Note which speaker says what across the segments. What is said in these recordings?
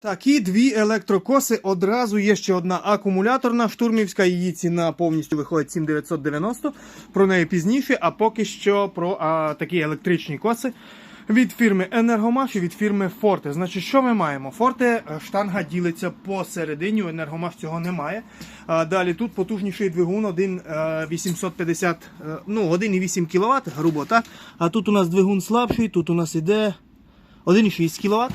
Speaker 1: Так, і дві електрокоси. Одразу є ще одна акумуляторна штурмівська. Її ціна повністю виходить 7990. Про неї пізніше, а поки що про а, такі електричні коси від фірми Енергомаш і від фірми Forte. Значить, що ми маємо? Forte е, штанга ділиться посередині, у Енергомаш цього немає. А, далі тут потужніший двигун, один е, 850, е, ну 1,8 кВт, грубо так. А тут у нас двигун слабший, тут у нас іде 1,6 кВт.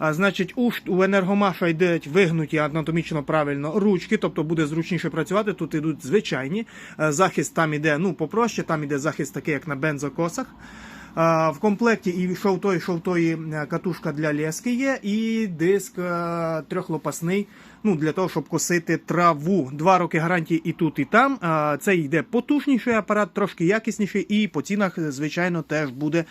Speaker 1: Значить, у, у енергомаша йдуть вигнуті анатомічно правильно ручки, тобто буде зручніше працювати. Тут йдуть звичайні. Е, Захист там іде ну, попроще, там іде захист такий, як на бензокосах. В комплекті і йшов той, йшов той е, катушка для лески є, і диск е, трьохлопасний ну, для того, щоб косити траву. Два роки гарантії і тут, і там. Це йде потужніший апарат, трошки якісніший, і по цінах, звичайно, теж буде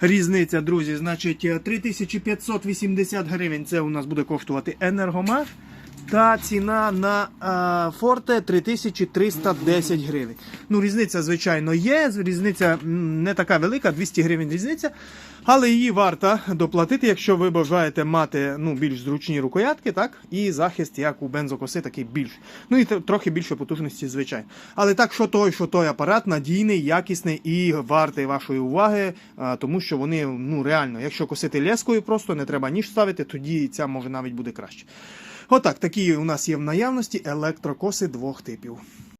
Speaker 1: різниця, друзі. Значить, е, 3580 гривень це у нас буде коштувати енергомаш. Та ціна на Форте 3310 гривень. Ну, різниця, звичайно, є. Різниця не така велика, 200 гривень різниця. Але її варто доплатити, якщо ви бажаєте мати ну, більш зручні рукоятки, так? І захист, як у бензокоси, такий більш. Ну і трохи більше потужності, звичайно. Але так, що той, що той апарат надійний, якісний і вартий вашої уваги, а, тому що вони ну, реально, якщо косити лескою, просто не треба ніж ставити, тоді ця може навіть буде краще. Отак, такі у нас є в наявності електрокоси двох типів.